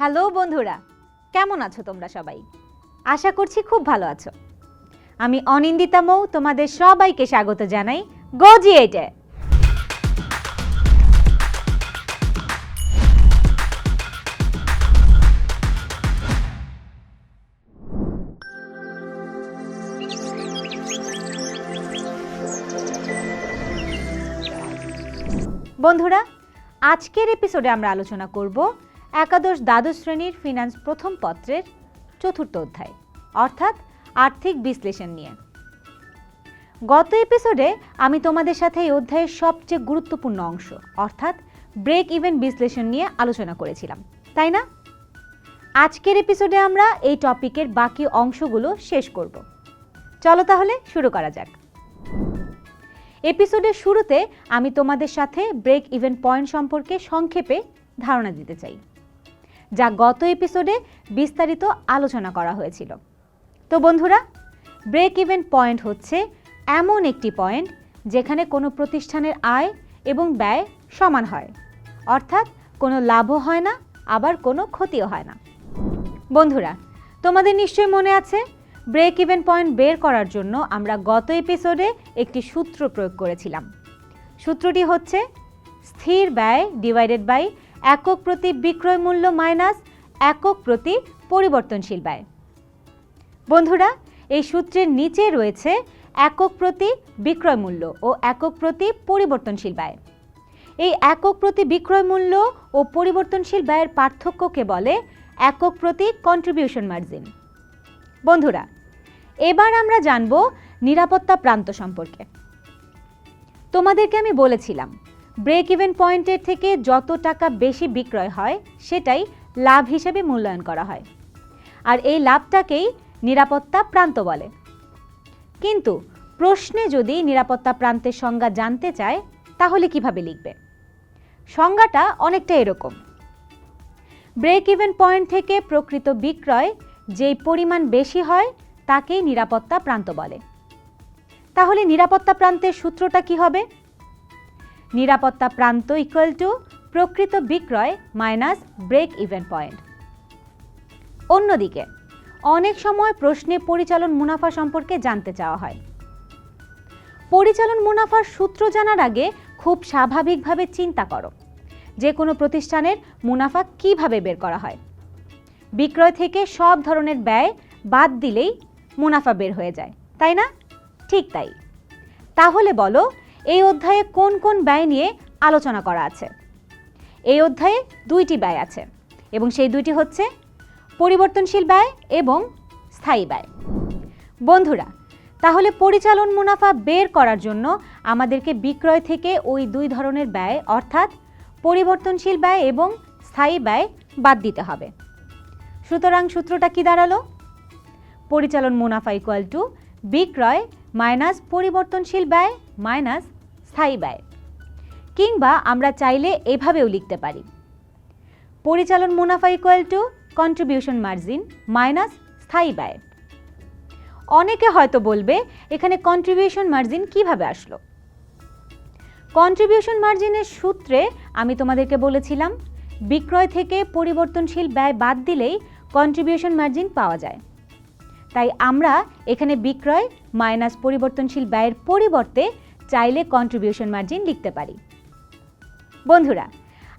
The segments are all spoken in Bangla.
হ্যালো বন্ধুরা, কেমন আছো তোমরা সবাই? আশা করছি খুব ভালো আছো। আমি অনিন্দিতা মৌ, তোমাদের সবাইকে স্বাগত জানাই গজিয়েটে বন্ধুরা, আজকের এপিসোডে আমরা আলোচনা করব একাদশ দ্বাদশ শ্রেণির ফিনান্স প্রথম পত্রের চতুর্থ অধ্যায়, অর্থাৎ আর্থিক বিশ্লেষণ নিয়ে। গত এপিসোডে আমি তোমাদের সাথে এই অধ্যায়ের সবচেয়ে গুরুত্বপূর্ণ অংশ, অর্থাৎ ব্রেক ইভেন বিশ্লেষণ নিয়ে আলোচনা করেছিলাম, তাই না? আজকের এপিসোডে আমরা এই টপিকের বাকি অংশগুলো শেষ করব। চলো তাহলে শুরু করা যাক। এপিসোডের শুরুতে আমি তোমাদের সাথে ব্রেক ইভেন পয়েন্ট সম্পর্কে সংক্ষেপে ধারণা দিতে চাই। যা গত এপিসোডে বিস্তারিত আলোচনা করা হয়েছিল। তো বন্ধুরা ব্রেক ইভেন পয়েন্ট হচ্ছে এমন একটি পয়েন্ট যেখানে কোনো প্রতিষ্ঠানের আয় এবং ব্যয় সমান হয়। অর্থাৎ কোনো লাভও হয় না, আবার কোনো ক্ষতিও হয় না। বন্ধুরা, তোমাদের নিশ্চয়ই মনে আছে ব্রেক ইভেন পয়েন্ট বের করার জন্য আমরা গত এপিসোডে একটি সূত্র প্রয়োগ করেছিলাম। সূত্রটি হচ্ছে স্থির ব্যয় ডিভাইডেড বাই একক প্রতি বিক্রয় মূল্য মাইনাস একক প্রতি পরিবর্তনশীল ব্যয়। বন্ধুরা, এই সূত্রের নিচে রয়েছে একক প্রতি বিক্রয় মূল্য ও একক প্রতি পরিবর্তনশীল ব্যয়। এই একক প্রতি বিক্রয় মূল্য ও পরিবর্তনশীল ব্যয়ের পার্থক্যকে বলে একক প্রতি কন্ট্রিবিউশন মার্জিন বন্ধুরা, এবার আমরা জানব নিরাপত্তা প্রান্ত সম্পর্কে। তোমাদেরকে আমি বলেছিলাম ব্রেক ইভেন পয়েন্টের থেকে যত টাকা বেশি বিক্রয় হয়, সেটাই লাভ হিসেবে মূল্যায়ন করা হয়। আর এই লাভটাকেই নিরাপত্তা প্রান্ত বলে। কিন্তু প্রশ্নে যদি নিরাপত্তা প্রান্তের সংজ্ঞা জানতে চায়, তাহলে কীভাবে লিখবে? সংজ্ঞাটা অনেকটা এরকম। ব্রেক ইভেন পয়েন্ট থেকে প্রকৃত বিক্রয় যেই পরিমাণ বেশি হয়, তাকেই নিরাপত্তা প্রান্ত বলে। তাহলে নিরাপত্তা প্রান্তের সূত্রটা কি হবে? নিরাপত্তা প্রান্ত ইকুয়াল টু প্রকৃত বিক্রয় মাইনাস ব্রেক ইভেন পয়েন্ট অন্যদিকে, অনেক সময় প্রশ্নে পরিচালন মুনাফা সম্পর্কে জানতে চাওয়া হয়। পরিচালন মুনাফার সূত্র জানার আগে খুব স্বাভাবিকভাবে চিন্তা করো, যে কোনো প্রতিষ্ঠানের মুনাফা কীভাবে বের করা হয়। বিক্রয় থেকে সব ধরনের ব্যয় বাদ দিলেই মুনাফা বের হয়ে যায়, তাই না? ঠিক তাই। তাহলে বলো এই অধ্যায়ে কোন কোন ব্যয় নিয়ে আলোচনা করা আছে? এই অধ্যায়ে দুইটি ব্যয় আছে এবং সেই দুইটি হচ্ছে পরিবর্তনশীল ব্যয় এবং স্থায়ী ব্যয়। বন্ধুরা, তাহলে পরিচালন মুনাফা বের করার জন্য আমাদেরকে বিক্রয় থেকে ওই দুই ধরনের ব্যয়, অর্থাৎ পরিবর্তনশীল ব্যয় এবং স্থায়ী ব্যয় বাদ দিতে হবে। সুতরাং সূত্রটা কি দাঁড়াল? পরিচালন মুনাফা ইকুয়াল টু বিক্রয় মাইনাস পরিবর্তনশীল ব্যয় মাইনাস স্থায়ী ব্যয়। কিংবা আমরা চাইলে এভাবেও লিখতে পারি। পরিচালন মুনাফা equal to contribution margin minus স্থায়ী ব্যয়। অনেকে হয়তো বলবে, এখানে কন্ট্রিবিউশন মার্জিন কীভাবে আসলো? কন্ট্রিবিউশন মার্জিনের সূত্রে আমি তোমাদেরকে বলেছিলাম, বিক্রয় থেকে পরিবর্তনশীল ব্যয় বাদ দিলেই কন্ট্রিবিউশন মার্জিন পাওয়া যায়। তাই আমরা এখানে বিক্রয় মাইনাস পরিবর্তনশীল ব্যয়ের পরিবর্তে চাইলে কন্ট্রিবিউশন মার্জিন লিখতে পারি। বন্ধুরা,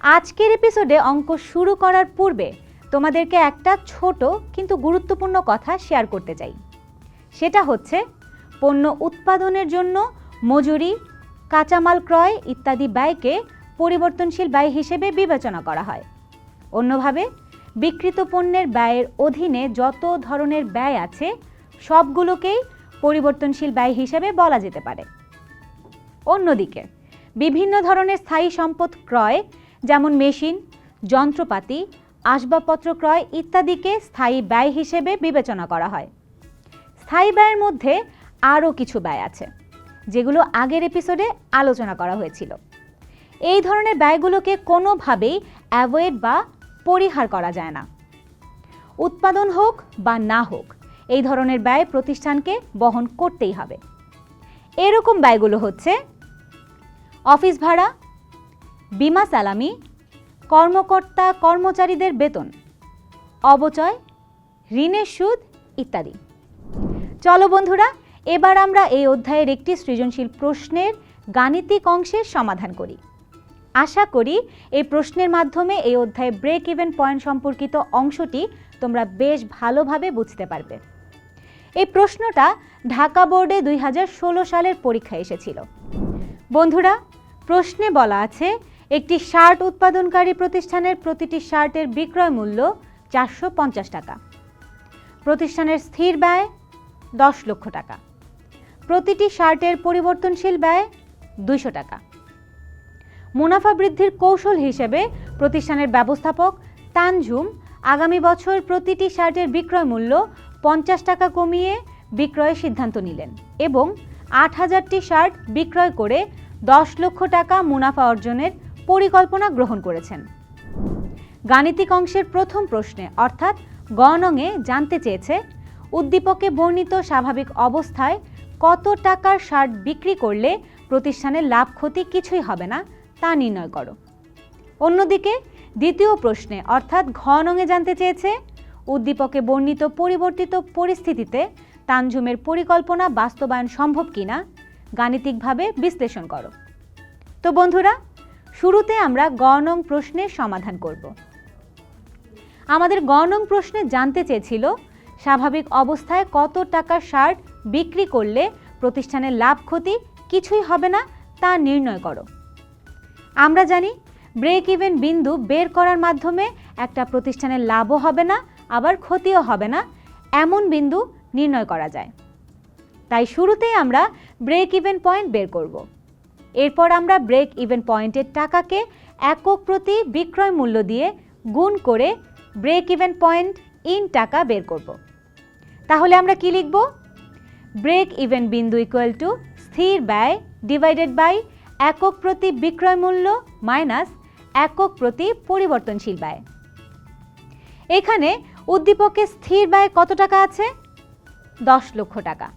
আজকের এপিসোডে অঙ্ক শুরু করার পূর্বে তোমাদেরকে একটা ছোট কিন্তু গুরুত্বপূর্ণ কথা শেয়ার করতে চাই। সেটা হচ্ছে, পণ্য উৎপাদনের জন্য মজুরি, কাঁচামাল ক্রয় ইত্যাদি ব্যয়কে পরিবর্তনশীল ব্যয় হিসেবে বিবেচনা করা হয়। অন্যভাবে বিকৃত পণ্যের ব্যয়ের অধীনে যত ধরনের ব্যয় আছে, সবগুলোকেই পরিবর্তনশীল ব্যয় হিসেবে বলা যেতে পারে। অন্যদিকে, বিভিন্ন ধরনের স্থায়ী সম্পদ ক্রয়, যেমন মেশিন, যন্ত্রপাতি, আসবাবপত্র ক্রয় ইত্যাদিকে স্থায়ী ব্যয় হিসেবে বিবেচনা করা হয়। স্থায়ী ব্যয়ের মধ্যে আরও কিছু ব্যয় আছে, যেগুলো আগের এপিসোডে আলোচনা করা হয়েছিল। এই ধরনের ব্যয়গুলোকে কোনোভাবেই অ্যাভয়েড বা পরিহার করা যায় না। উৎপাদন হোক বা না হোক, এই ধরনের ব্যয় প্রতিষ্ঠানকে বহন করতেই হবে। এরকম ব্যয়গুলো হচ্ছে অফিস ভাড়া, বিমা সালামি, কর্মকর্তা কর্মচারীদের বেতন, অবচয়, ঋণের সুদ ইত্যাদি। চলো বন্ধুরা, এবার আমরা এই অধ্যায়ের একটি সৃজনশীল প্রশ্নের গাণিতিক অংশের সমাধান করি। আশা করি এই প্রশ্নের মাধ্যমে এই অধ্যায়ে ব্রেক ইভেন পয়েন্ট সম্পর্কিত অংশটি তোমরা বেশ ভালোভাবে বুঝতে পারবে। এই প্রশ্নটা ঢাকা বোর্ডে দুই হাজার ষোলো সালের পরীক্ষায় এসেছিল। বন্ধুরা প্রশ্নে বলা আছে, একটি শার্ট উৎপাদনকারী প্রতিষ্ঠানের প্রতিটি শার্টের বিক্রয় মূল্য চারশো পঞ্চাশ টাকা। প্রতিষ্ঠানের স্থির ব্যয় দশ লক্ষ টাকা। প্রতিটি শার্টের পরিবর্তনশীল ব্যয় দুইশো টাকা। মুনাফা বৃদ্ধির কৌশল হিসেবে প্রতিষ্ঠানের ব্যবস্থাপক তানঝুম আগামী বছর প্রতিটি শার্টের বিক্রয় মূল্য পঞ্চাশ টাকা কমিয়ে বিক্রয়ের সিদ্ধান্ত নিলেন এবং আট হাজারটি শার্ট বিক্রয় করে দশ লক্ষ টাকা মুনাফা অর্জনের পরিকল্পনা গ্রহণ করেছেন। গাণিতিক অংশের প্রথম প্রশ্নে, অর্থাৎ গণঙে জানতে চেয়েছে, উদ্দীপকে বর্ণিত স্বাভাবিক অবস্থায় কত টাকার শার্ট বিক্রি করলে প্রতিষ্ঠানের লাভ ক্ষতি কিছুই হবে না, তা নির্ণয় করো। অন্যদিকে, দ্বিতীয় প্রশ্নে, অর্থাৎ ঘ নঙে জানতে চেয়েছে, উদ্দীপকে বর্ণিত পরিবর্তিত পরিস্থিতিতে তানজুমের পরিকল্পনা বাস্তবায়ন সম্ভব কিনা গাণিতিকভাবে বিশ্লেষণ করো। তো বন্ধুরা, শুরুতে আমরা গ প্রশ্নের সমাধান করব। আমাদের গ নং প্রশ্নে জানতে চেয়েছিল, স্বাভাবিক অবস্থায় কত টাকার শার্ট বিক্রি করলে প্রতিষ্ঠানের লাভ ক্ষতি কিছুই হবে না তা নির্ণয় করো। আমরা জানি ব্রেক ইভেন বিন্দু বের করার মাধ্যমে একটা প্রতিষ্ঠানের লাভও হবে না, আবার ক্ষতিও হবে না, এমন বিন্দু নির্ণয় করা যায়। তাই শুরুতেই আমরা ব্রেক ইভেন পয়েন্ট বের করব। এরপর আমরা ব্রেক ইভেন পয়েন্টের টাকাকে একক প্রতি বিক্রয় মূল্য দিয়ে গুণ করে ব্রেক ইভেন পয়েন্ট ইন টাকা বের করব। তাহলে আমরা কি লিখব? ব্রেক ইভেন বিন্দু ইকুয়াল টু স্থির ব্যয় ডিভাইডেড বাই একক প্রতি বিক্রয় মূল্য মাইনাস একক প্রতি পরিবর্তনশীল ব্যয়। এখানে উদ্দীপকে স্থির ব্যয় কত টাকা আছে? দশ লক্ষ টাকা।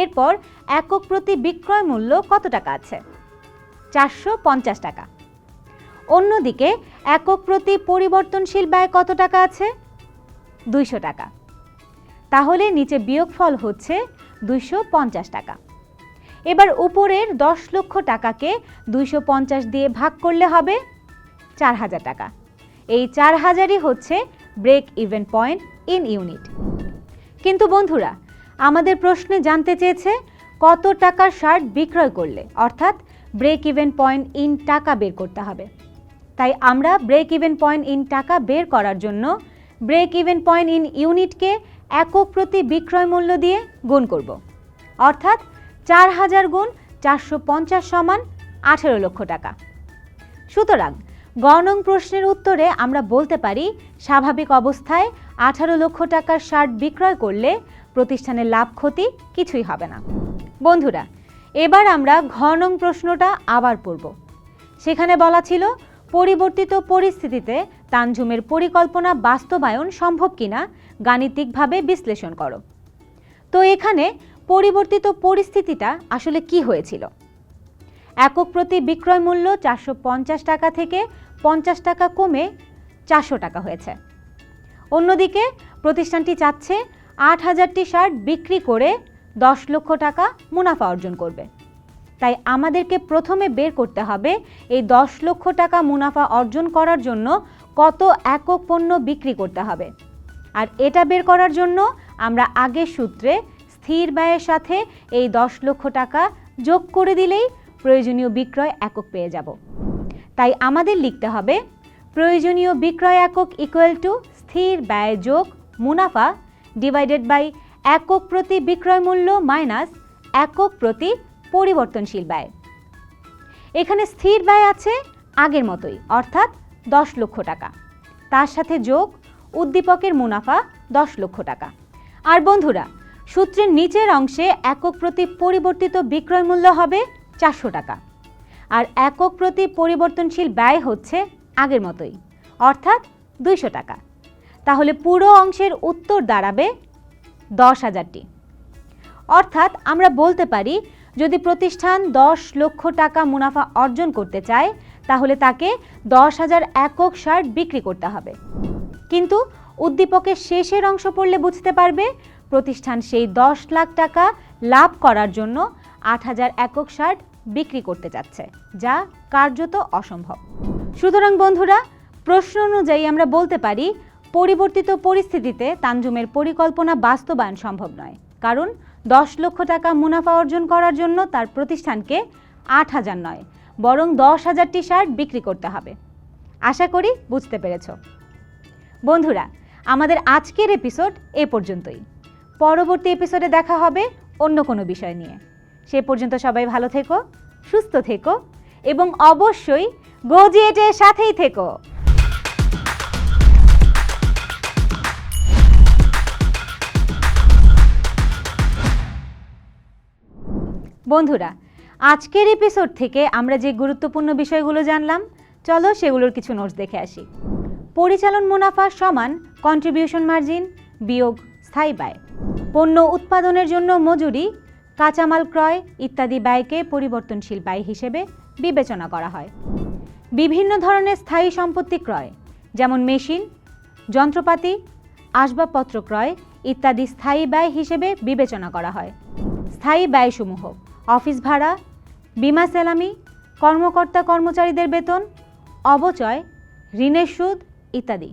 এরপর একক প্রতি বিক্রয় মূল্য কত টাকা আছে? চারশো পঞ্চাশ টাকা। অন্যদিকে একক প্রতি পরিবর্তনশীল ব্যয় কত টাকা আছে? দুইশো টাকা। তাহলে নিচে বিয়োগফল হচ্ছে দুইশো পঞ্চাশ টাকা। এবার উপরের দশ লক্ষ টাকাকে দুইশো পঞ্চাশ দিয়ে ভাগ করলে হবে চার হাজার টাকা। এই চার হাজারই হচ্ছে break even point in unit কিন্তু বন্ধুরা আমাদের প্রশ্নে জানতে চেয়েছে, কত টাকার শার্ট বিক্রয় করলে? অর্থাৎ ব্রেক ইভেন পয়েন্ট ইন টাকা বের করতে হবে। তাই আমরা ব্রেক ইভেন পয়েন্ট ইন টাকা বের করার জন্য ব্রেক ইভেন পয়েন্ট ইন ইউনিটকে একক প্রতি বিক্রয় মূল্য দিয়ে গুণ করব। অর্থাৎ চার হাজার গুণ চারশো পঞ্চাশ সমান আঠেরো লক্ষ টাকা। সুতরাং গণং প্রশ্নের উত্তরে আমরা বলতে পারি, স্বাভাবিক অবস্থায় আঠারো লক্ষ টাকার শার্ট বিক্রয় করলে প্রতিষ্ঠানের লাভ ক্ষতি কিছুই হবে না। বন্ধুরা, এবার আমরা ঘনং প্রশ্নটা আবার পড়ব। সেখানে বলা ছিল, পরিবর্তিত পরিস্থিতিতে তানঝুমের পরিকল্পনা বাস্তবায়ন সম্ভব কিনা গাণিতিকভাবে বিশ্লেষণ করো। তো এখানে পরিবর্তিত পরিস্থিতিটা আসলে কি হয়েছিল? একক প্রতি বিক্রয় মূল্য চারশো পঞ্চাশ টাকা থেকে পঞ্চাশ টাকা কমে চারশো টাকা হয়েছে। অন্যদিকে প্রতিষ্ঠানটি চাচ্ছে আট হাজারটি শার্ট বিক্রি করে দশ লক্ষ টাকা মুনাফা অর্জন করবে। তাই আমাদেরকে প্রথমে বের করতে হবে এই দশ লক্ষ টাকা মুনাফা অর্জন করার জন্য কত একক পণ্য বিক্রি করতে হবে। আর এটা বের করার জন্য আমরা আগের সূত্রে স্থির ব্যয়ের সাথে এই দশ লক্ষ টাকা যোগ করে দিলেই প্রয়োজনীয় বিক্রয় একক পেয়ে যাব। তাই আমাদের লিখতে হবে, প্রয়োজনীয় বিক্রয় একক ইকুয়াল টু স্থির ব্যয় যোগ মুনাফা ডিভাইডেড বাই একক প্রতি বিক্রয় মূল্য মাইনাস একক প্রতি পরিবর্তনশীল ব্যয়। এখানে স্থির ব্যয় আছে আগের মতোই, অর্থাৎ দশ লক্ষ টাকা। তার সাথে যোগ উদ্দীপকের মুনাফা দশ লক্ষ টাকা। আর বন্ধুরা, সূত্রের নিচের অংশে একক প্রতি পরিবর্তিত বিক্রয় মূল্য হবে চারশো টাকা। আর একক প্রতি পরিবর্তনশীল ব্যয় হচ্ছে আগের মতোই, অর্থাৎ দুইশো টাকা। তাহলে পুরো অংশের উত্তর দাঁড়াবে দশ হাজারটি। অর্থাৎ আমরা বলতে পারি, যদি প্রতিষ্ঠান দশ লক্ষ টাকা মুনাফা অর্জন করতে চায়, তাহলে তাকে দশ হাজার একক শার্ট বিক্রি করতে হবে। কিন্তু উদ্দীপকের শেষের অংশ পড়লে বুঝতে পারবে, প্রতিষ্ঠান সেই দশ লাখ টাকা লাভ করার জন্য আট হাজার একক শার্ট বিক্রি করতে যাচ্ছে, যা কার্যত অসম্ভব। সুতরাং বন্ধুরা, প্রশ্ন অনুযায়ী আমরা বলতে পারি পরিবর্তিত পরিস্থিতিতে তানজুমের পরিকল্পনা বাস্তবায়ন সম্ভব নয়। কারণ দশ লক্ষ টাকা মুনাফা অর্জন করার জন্য তার প্রতিষ্ঠানকে আট হাজার নয়, বরং দশ হাজারটি শার্ট বিক্রি করতে হবে। আশা করি বুঝতে পেরেছ। বন্ধুরা, আমাদের আজকের এপিসোড এ পর্যন্তই। পরবর্তী এপিসোডে দেখা হবে অন্য কোনো বিষয় নিয়ে। সে পর্যন্ত সবাই ভালো থেকো, সুস্থ থেকো, এবং অবশ্যই গোজিয়েটের সাথেই থেকো। বন্ধুরা, আজকের এপিসোড থেকে আমরা যে গুরুত্বপূর্ণ বিষয়গুলো জানলাম, চলো সেগুলোর কিছু নোটস দেখে আসি। পরিচালন মুনাফা সমান কন্ট্রিবিউশন মার্জিন বিয়োগ স্থায়ী ব্যয়। পণ্য উৎপাদনের জন্য মজুরি, কাঁচামাল ক্রয় ইত্যাদি ব্যয়কে পরিবর্তনশীল ব্যয় হিসেবে বিবেচনা করা হয়। বিভিন্ন ধরনের স্থায়ী সম্পত্তি ক্রয়, যেমন মেশিন, যন্ত্রপাতি, আসবাবপত্র ক্রয় ইত্যাদি স্থায়ী ব্যয় হিসেবে বিবেচনা করা হয়। স্থায়ী ব্যয়সমূহ অফিস ভাড়া বিমা সেলামি কর্মকর্তা কর্মচারীদের বেতন অবচয় ঋণের সুদ ইত্যাদি।